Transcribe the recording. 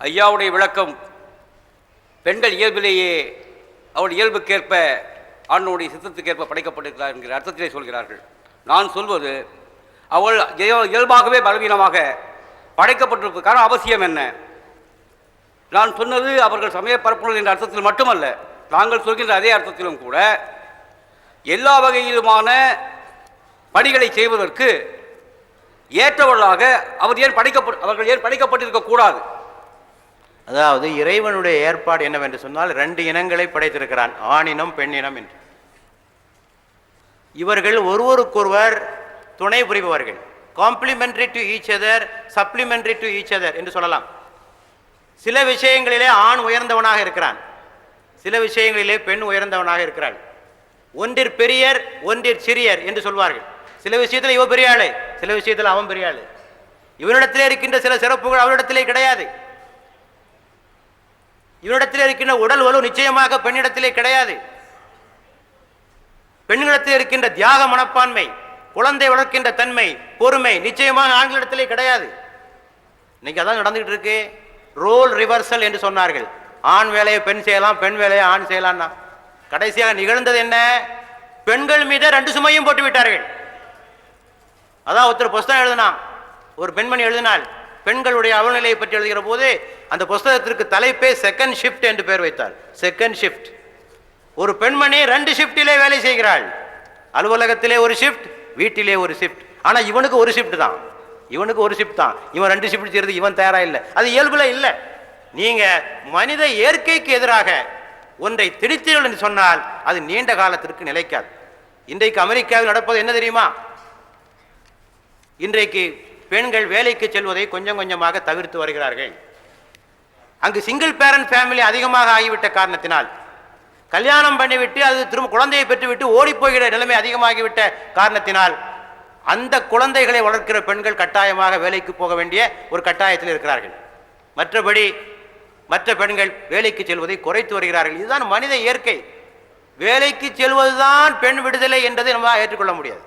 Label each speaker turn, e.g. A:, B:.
A: ஐயாவுடைய விளக்கம் பெண்கள் இயல்பிலேயே அவள் இயல்புக்கேற்ப ஆணுடைய சித்தத்துக்கேற்ப படைக்கப்பட்டிருக்கிறார் என்கிற அர்த்தத்திலே சொல்கிறார்கள். நான் சொல்வது அவள் இயல்பாகவே பலவீனமாக படைக்கப்பட்டிருப்பதற்கான அவசியம் என்ன? நான் சொன்னது அவர்கள் சமய பரப்புகள் என்ற அர்த்தத்தில் மட்டுமல்ல நாங்கள் சொல்கின்ற அதே அர்த்தத்திலும் கூட எல்லா வகையிலுமான பணிகளை செய்வதற்கு ஏற்றவர்களாக அவர் ஏன் படைக்கப்பட்டு அவர்கள் ஏன் படைக்கப்பட்டிருக்கக்கூடாது?
B: அதாவது இறைவனுடைய ஏற்பாடு என்னவென்று சொன்னால் ரெண்டு இனங்களை படைத்திருக்கிறான் ஆணினம் பெண்ணினம் என்று. இவர்கள் ஒருவருக்கொருவர் துணை புரிபவர்கள். Complementary to each other supplementary to each other என்று சொல்லலாம். சில விஷயங்களிலே ஆண் உயர்ந்தவனாக இருக்கிறான். சில விஷயங்களிலே பெண் உயர்ந்தவனாக இருக்கிறாள். ஒன்றிற் பெரியர் ஒன்றிற் சிறியர் என்று சொல்வார்கள். சில விஷயத்தில் இவ பெரிய ஆளு சில விஷயத்தில் அவன் பெரிய ஆளு இவனிடத்திலே இருக்கின்ற சில சிறப்புகள் அவரிடத்திலே கிடையாது. இவனிடத்தில் இருக்கின்ற உடல் வலு நிச்சயமாக பெண்ணிடத்திலே கிடையாது. பெண்களிடத்தில் இருக்கின்ற தியாக மனப்பான்மை குழந்தை வளர்க்கின்ற தன்மை பொறுமை நிச்சயமாக ஆண்களிடத்திலே கிடையாது. இன்னைக்கு அதான் நடந்துகிட்டு இருக்கு. ரோல் ரிவர்சல் என்று சொன்னார்கள். ஆண் வேலையை பெண் செய்யலாம் பெண் வேலையை ஆண் செய்யலாம்னா கடைசியாக நிகழ்ந்தது என்ன? பெண்கள் மீது ரெண்டு சுமையும் போட்டு விட்டார்கள் அதான் ஒருத்தர் புஸ்தகம் எழுதினான். ஒரு பெண்மணி எழுதினாள். பெண்களுடைய அவநிலையை பற்றி எழுதுகிற போது அந்த புஸ்தகத்திற்கு தலைப்பே செகண்ட் ஷிஃப்ட் என்று பெயர் வைத்தார். செகண்ட் ஷிஃப்ட் ஒரு பெண்மணி ரெண்டு ஷிஃப்டிலே வேலை செய்கிறாள். அலுவலகத்திலே ஒரு ஷிஃப்ட் வீட்டிலே ஒரு ஷிஃப்ட் ஆனா இவனுக்கு ஒரு ஷிஃப்ட் தான். இவனுக்கு ஒரு ஷிஃப்ட் தான். இவன் ரெண்டு ஷிஃப்ட் செய்யறது இவன் தயாரா இல்லை. அது இயல்புல இல்லை. நீங்க மனித இயற்கைக்கு எதிராக ஒன்றை திணித்தீர்கள் என்று சொன்னால் அது நீண்ட காலத்திற்கு நிலைக்காது. இன்றைக்கு அமெரிக்காவில் நடப்பது என்ன தெரியுமா? இன்றைக்கு பெண்கள் வேலைக்கு செல்வதை கொஞ்சம் கொஞ்சமாக தவிர்த்து வருகிறார்கள். அங்கு சிங்கிள் பேரண்ட் ஃபேமிலி அதிகமாக ஆகிவிட்ட காரணத்தினால் கல்யாணம் பண்ணிவிட்டு அது திரும்ப குழந்தையை பெற்றுவிட்டு ஓடிப்போகிற நிலைமை அதிகமாகிவிட்ட காரணத்தினால் அந்த குழந்தைகளை வளர்க்கிற பெண்கள் கட்டாயமாக வேலைக்கு போக வேண்டிய ஒரு கட்டாயத்தில் இருக்கிறார்கள். மற்றபடி மற்ற பெண்கள் வேலைக்கு செல்வதை குறைத்து வருகிறார்கள். இதுதான் மனித இயற்கை. வேலைக்கு செல்வதுதான் பெண் விடுதலை என்பதை நம்ம ஏற்றுக்கொள்ள முடியாது.